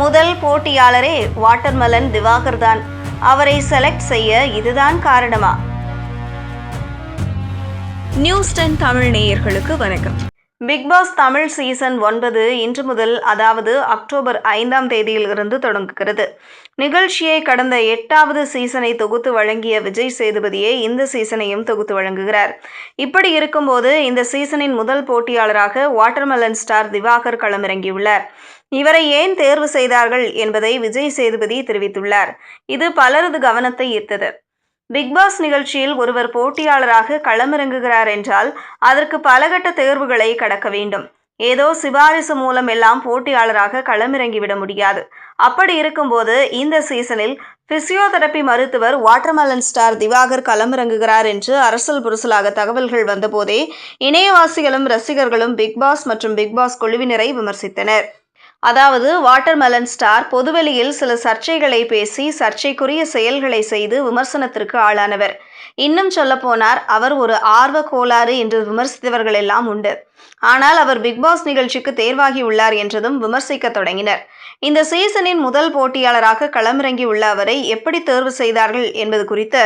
முதல் போட்டியாளரே வாட்டர்மெலன் திவாகர் தான். அவரை செலக்ட் செய்ய இதுதான் காரணமா. நியூஸ் டென் தமிழ் நேயர்களுக்கு வணக்கம். பிக் பாஸ் தமிழ் சீசன் ஒன்பது இன்று முதல் அதாவது அக்டோபர் ஐந்தாம் தேதியில் இருந்து தொடங்குகிறது. நிகழ்ச்சியை கடந்த எட்டாவது சீசனை தொகுத்து வழங்கிய விஜய் சேதுபதியே இந்த சீசனையும் தொகுத்து வழங்குகிறார். இப்படி இருக்கும்போது இந்த சீசனின் முதல் போட்டியாளராக வாட்டர்மெலன் ஸ்டார் திவாகர் களமிறங்கியுள்ளார். இவரை ஏன் தேர்வு செய்தார்கள் என்பதை விஜய் சேதுபதி தெரிவித்துள்ளார். இது பலரது கவனத்தை ஈர்த்தது. பிக்பாஸ் நிகழ்ச்சியில் ஒருவர் போட்டியாளராக களமிறங்குகிறார் என்றால் அதற்கு பலகட்ட தேர்வுகளை கடக்க வேண்டும். ஏதோ சிபாரிசு மூலம் எல்லாம் போட்டியாளராக களமிறங்கிவிட முடியாது. அப்படி இருக்கும்போது இந்த சீசனில் பிசியோதெரப்பி மருத்துவர் வாட்டர்மெலன் ஸ்டார் திவாகர் களமிறங்குகிறார் என்று அரசல் புரசலாக தகவல்கள் வந்தபோதே இணையவாசிகளும் ரசிகர்களும் பிக்பாஸ் மற்றும் பிக்பாஸ் குழுவினரை விமர்சித்தனர். அதாவது வாட்டர்மெலன் ஸ்டார் பொதுவெளியில் சில சர்ச்சைகளை பேசி சர்ச்சைக்குரிய செயல்களை செய்து விமர்சனத்திற்கு ஆளானவர். இன்னும் சொல்லப்போனார் அவர் ஒரு ஆர்வ கோளாறு என்று விமர்சித்தவர்கள் எல்லாம் உண்டு. ஆனால் அவர் பிக்பாஸ் நிகழ்ச்சிக்கு தேர்வாகி உள்ளார் என்றதும் விமர்சிக்க தொடங்கினர். இந்த சீசனின் முதல் போட்டியாளராக களமிறங்கி உள்ள அவரை எப்படி தேர்வு செய்தார்கள் என்பது குறித்து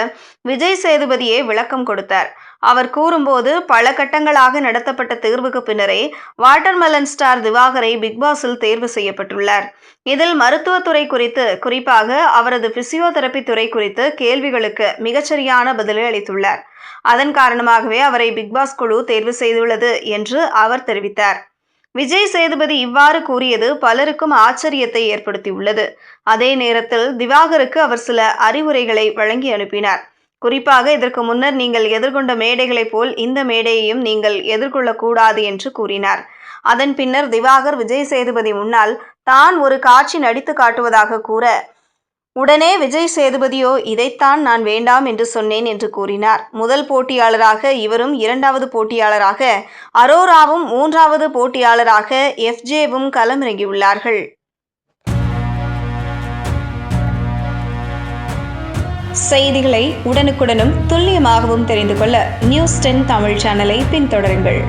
விஜய் சேதுபதியே விளக்கம் கொடுத்தார். அவர் கூறும்போது பல கட்டங்களாக நடத்தப்பட்ட தேர்வுக்கு பின்னரே வாட்டர்மெலன் ஸ்டார் திவாகரை பிக்பாஸில் தேர்வு செய்யப்பட்டுள்ளார். இதில் மருத்துவத்துறை குறித்து குறிப்பாக அவரது பிசியோதெரபி துறை குறித்து கேள்விகளுக்கு மிகச்சரியான பதிலை அளித்துள்ளார். அதன் காரணமாகவே அவரை பிக்பாஸ் குழு தேர்வு செய்துள்ளது என்று அவர் தெரிவித்தார். விஜய் சேதுபதி இவ்வாறு கூறியது பலருக்கும் ஆச்சரியத்தை ஏற்படுத்தியுள்ளது. அதே நேரத்தில் திவாகருக்கு அவர் சில அறிவுரைகளை வழங்கி அனுப்பினார். குறிப்பாக இதற்கு முன்னர் நீங்கள் எதிர்கொண்ட மேடைகளைப் போல் இந்த மேடையையும் நீங்கள் எதிர்கொள்ளக்கூடாது என்று கூறினார். அதன் பின்னர் திவாகர் விஜய் சேதுபதி முன்னால் தான் ஒரு காட்சி நடித்து காட்டுவதாக கூற உடனே விஜய் சேதுபதியோ இதைத்தான் நான் வேண்டாம் என்று சொன்னேன் என்று கூறினார். முதல் போட்டியாளராக இவரும் இரண்டாவது போட்டியாளராக அரோராவும் மூன்றாவது போட்டியாளராக எஃப்ஜேவும் களமிறங்கியுள்ளார்கள். செய்திகளை உடனுக்குடனும் துல்லியமாகவும் தெரிந்து கொள்ள நியூஸ் டென் தமிழ் சேனலை பின்தொடருங்கள்.